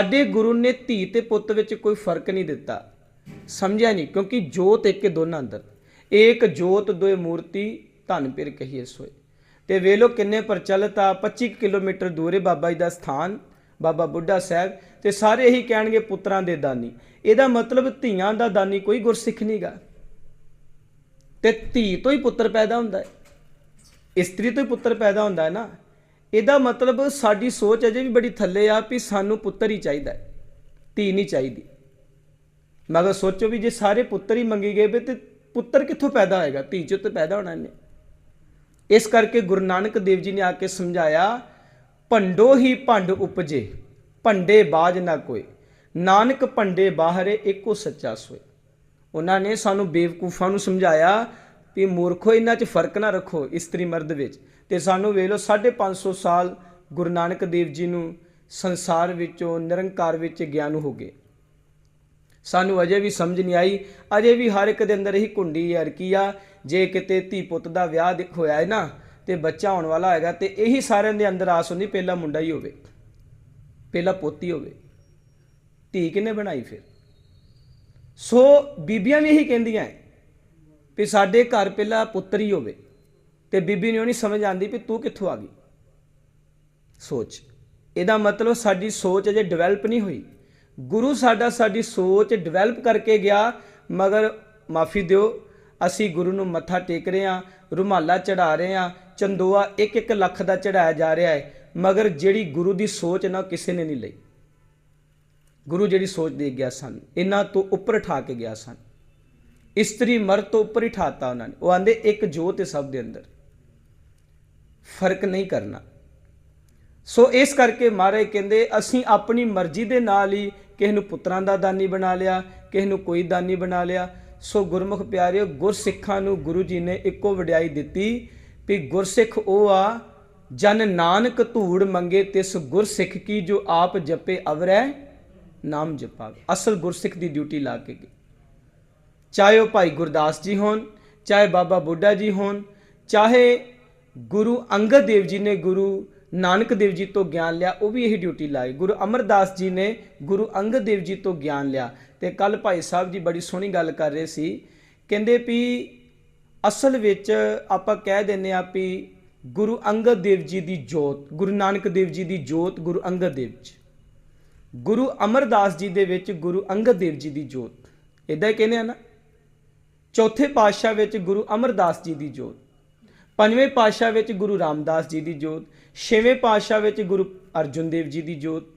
ਸਾਡੇ ਗੁਰੂ ਨੇ ਧੀ ਤੇ ਪੁੱਤ ਵਿੱਚ ਕੋਈ ਫ਼ਰਕ ਨਹੀਂ ਦਿੱਤਾ। ਸਮਝਿਆ ਨਹੀਂ, ਕਿਉਂਕਿ ਜੋਤ ਇੱਕ ਦੋਨਾਂ ਅੰਦਰ। ਏਕ ਜੋਤ ਦੋਏ ਮੂਰਤੀ, ਧਨ ਪਿਰ ਕਹੀਏ ਸੋਏ। ਤੇ ਵੇਲੋ ਕਿੰਨੇ ਪ੍ਰਚਲਿਤ ਆ 25 ਕਿਲੋਮੀਟਰ ਦੂਰੇ ਬਾਬਾ ਜੀ ਦਾ ਸਥਾਨ, ਬਾਬਾ ਬੁੱਢਾ ਸਾਹਿਬ। ਤੇ ਸਾਰੇ ਇਹੀ ਕਹਿਣਗੇ ਪੁੱਤਰਾਂ ਦੇ ਦਾਨੀ। ਇਹਦਾ ਮਤਲਬ ਧੀਆਂ ਦਾ ਦਾਨੀ ਕੋਈ ਗੁਰਸਿੱਖ ਨਹੀਂਗਾ ਤੇ ਧੀ ਤੋਂ ਹੀ ਪੁੱਤਰ ਪੈਦਾ ਹੁੰਦਾ ਹੈ। ਇਸਤਰੀ ਤੋਂ ਹੀ ਪੁੱਤਰ ਪੈਦਾ ਹੁੰਦਾ ਹੈ ਨਾ। ਇਹਦਾ ਮਤਲਬ ਸਾਡੀ ਸੋਚ ਅਜੇ ਵੀ ਬੜੀ ਥੱਲੇ ਆ ਵੀ ਸਾਨੂੰ ਪੁੱਤਰ ਹੀ ਚਾਹੀਦਾ ਹੈ, ਧੀ ਨਹੀਂ ਚਾਹੀਦੀ। ਮਗਰ ਸੋਚੋ ਵੀ ਜੇ ਸਾਰੇ ਪੁੱਤਰ ਹੀ ਮੰਗੇ ਗਏ ਵੇ ਤੇ ਪੁੱਤਰ ਕਿੱਥੋਂ ਪੈਦਾ ਹੋਏਗਾ? ਧੀ ਚੋਂ ਤਾਂ ਪੈਦਾ ਹੋਣਾ ਇਹਨੇ। ਇਸ ਕਰਕੇ ਗੁਰੂ ਨਾਨਕ ਦੇਵ ਜੀ ਨੇ ਆ ਕੇ ਸਮਝਾਇਆ, ਭੰਡੋ ਹੀ ਭੰਡ ਉਪਜੇ, ਭੰਡੇ ਬਾਜ ਨਾ ਕੋਈ ਨਾਨਕ ਭੰਡੇ ਬਾਹਰੇ, ਇੱਕੋ ਸੱਚਾ ਸੋਏ। ਉਹਨਾਂ ਨੇ ਸਾਨੂੰ ਬੇਵਕੂਫਾਂ ਨੂੰ ਸਮਝਾਇਆ ਵੀ ਮੂਰਖੋ, ਇਹਨਾਂ 'ਚ ਫ਼ਰਕ ਨਾ ਰੱਖੋ ਇਸਤਰੀ ਮਰਦ ਵਿੱਚ। ਤੇ ਸਾਨੂੰ ਵੇਖ ਲਓ 550 ਸਾਲ ਗੁਰੂ ਨਾਨਕ ਦੇਵ ਜੀ ਨੂੰ ਸੰਸਾਰ ਵਿੱਚੋਂ, ਨਿਰੰਕਾਰ ਵਿੱਚ ਗਿਆਨ ਹੋ ਗਏ। ਸਾਨੂੰ ਅਜੇ ਵੀ ਸਮਝ ਨਹੀਂ ਆਈ, ਅਜੇ ਵੀ ਹਰ ਇੱਕ ਦੇ ਅੰਦਰ ਹੀ ਕੁੰਡੀ ਅਰਕੀ ਆ, ਜੇ ਕਿਤੇ ਧੀ ਪੁੱਤ ਦਾ ਵਿਆਹ ਦਿਖ- ਹੋਇਆ ਹੈ ਨਾ, ਤੇ ਬੱਚਾ ਹੋਣ ਵਾਲਾ ਹੈਗਾ, ਤੇ ਇਹੀ ਸਾਰਿਆਂ ਦੇ ਅੰਦਰ ਆਸ ਹੁੰਦੀ, ਪਹਿਲਾ ਮੁੰਡਾ ਹੀ ਹੋਵੇ, ਪਹਿਲਾ ਪੋਤੀ ਹੋਵੇ। ਧੀ ਕਿਨੇ ਬਣਾਈ ਫਿਰ? ਸੋ ਬੀਬੀਆਂ ਵੀ ਇਹੀ ਕਹਿੰਦੀਆਂ ਹੈ ਵੀ ਸਾਡੇ ਘਰ ਪਹਿਲਾਂ ਪੁੱਤਰ ਹੀ ਹੋਵੇ ਤੇ ਬੀਬੀ ਨੂੰ ਨਹੀਂ ਸਮਝ ਆਂਦੀ ਵੀ ਤੂੰ ਕਿੱਥੋਂ ਆ ਗਈ। ਸੋਚ। ਇਹਦਾ ਮਤਲਬ ਸਾਡੀ ਸੋਚ ਅਜੇ ਡਿਵੈਲਪ ਨਹੀਂ ਹੋਈ। ਗੁਰੂ ਸਾਡਾ ਸਾਡੀ ਸੋਚ ਡਿਵੈਲਪ ਕਰਕੇ ਗਿਆ, ਮਗਰ ਮਾਫੀ ਦਿਓ, ਅਸੀਂ ਗੁਰੂ ਨੂੰ ਮੱਥਾ ਟੇਕ ਰਹੇ ਹਾਂ, ਰੁਮਾਲਾ ਚੜਾ ਰਹੇ ਹਾਂ, ਚੰਦੋਆ 1-1 ਲੱਖ ਦਾ ਚੜਾਇਆ ਜਾ ਰਿਹਾ ਹੈ, ਮਗਰ ਜਿਹੜੀ ਗੁਰੂ ਦੀ ਸੋਚ ਨਾ ਕਿਸੇ ਨੇ ਨਹੀਂ ਲਈ। ਗੁਰੂ ਜਿਹੜੀ ਸੋਚ ਦੇ ਗਿਆ ਸਨ, ਇਹਨਾਂ ਤੋਂ ਉੱਪਰ ਠਾ ਕੇ ਗਿਆ ਸਨ। ਇਸਤਰੀ ਮਰਦ ਤੋਂ ਉੱਪਰ ਹੀ ਠਾਤਾ ਉਹਨਾਂ ਨੇ। ਉਹ ਆਂਦੇ, ਇੱਕ ਜੋਤ ਹੈ ਸਭ ਦੇ ਅੰਦਰ। ਫ਼ਰਕ ਨਹੀਂ ਕਰਨਾ। ਸੋ ਇਸ ਕਰਕੇ ਮਹਾਰਾਜ ਕਹਿੰਦੇ, ਅਸੀਂ ਆਪਣੀ ਮਰਜ਼ੀ ਦੇ ਨਾਲ ਹੀ ਕਿਸੇ ਨੂੰ ਪੁੱਤਰਾਂ ਦਾ ਦਾਨੀ ਬਣਾ ਲਿਆ, ਕਿਸੇ ਨੂੰ ਕੋਈ ਦਾਨੀ ਬਣਾ ਲਿਆ। ਸੋ ਗੁਰਮੁਖ ਪਿਆਰਿਓ, ਗੁਰਸਿੱਖਾਂ ਨੂੰ ਗੁਰੂ ਜੀ ਨੇ ਇੱਕੋ ਵਡਿਆਈ ਦਿੱਤੀ ਵੀ ਗੁਰਸਿੱਖ ਉਹ ਆ, ਜਨ ਨਾਨਕ ਧੂੜ ਮੰਗੇ ਤਿਸ ਗੁਰਸਿੱਖ ਕੀ ਜੋ ਆਪ ਜਪੇ ਅਵਰੈ ਨਾਮ ਜਪਾਵੇ। ਅਸਲ ਗੁਰਸਿੱਖ ਦੀ ਡਿਊਟੀ ਲਾ ਕੇ ਗਏ। ਚਾਹੇ ਉਹ ਭਾਈ ਗੁਰਦਾਸ ਜੀ ਹੋਣ, ਚਾਹੇ ਬਾਬਾ ਬੁੱਢਾ ਜੀ ਹੋਣ, ਚਾਹੇ ਗੁਰੂ ਅੰਗਦ ਦੇਵ ਜੀ ਨੇ ਗੁਰੂ ਨਾਨਕ ਦੇਵ ਜੀ ਤੋਂ ਗਿਆਨ ਲਿਆ, ਉਹ ਵੀ ਇਹ ਡਿਊਟੀ ਲਾਈ। ਗੁਰੂ ਅਮਰਦਾਸ ਜੀ ਨੇ ਗੁਰੂ ਅੰਗਦ ਦੇਵ ਜੀ ਤੋਂ ਗਿਆਨ ਲਿਆ। ਤੇ ਕੱਲ ਭਾਈ ਸਾਹਿਬ ਜੀ ਬੜੀ ਸੋਹਣੀ ਗੱਲ ਕਰ ਰਹੇ ਸੀ। ਕਹਿੰਦੇ ਵੀ ਅਸਲ ਵਿੱਚ ਆਪਾਂ ਕਹਿ ਦਿੰਨੇ ਆ ਵੀ ਗੁਰੂ ਅੰਗਦ ਦੇਵ ਜੀ ਦੀ ਜੋਤ, ਗੁਰੂ ਨਾਨਕ ਦੇਵ ਜੀ ਦੀ ਜੋਤ ਗੁਰੂ ਅੰਗਦ ਦੇਵ ਜੀ ਗੁਰੂ ਅਮਰਦਾਸ ਜੀ ਦੇ ਵਿੱਚ ਗੁਰੂ ਅੰਗਦ ਦੇਵ ਜੀ ਦੀ ਜੋਤ। ਇਦਾਂ ਹੀ ਕਹਿੰਦੇ ਆ ਨਾ। ਚੌਥੇ ਪਾਤਸ਼ਾਹ ਵਿੱਚ ਗੁਰੂ ਅਮਰਦਾਸ ਜੀ ਦੀ ਜੋਤ, ਪੰਜਵੇਂ ਪਾਤਸ਼ਾਹ ਵਿੱਚ ਗੁਰੂ ਰਾਮਦਾਸ ਜੀ ਦੀ ਜੋਤ, ਛੇਵੇਂ ਪਾਤਸ਼ਾਹ ਵਿੱਚ ਗੁਰੂ ਅਰਜਨ ਦੇਵ ਜੀ ਦੀ ਜੋਤ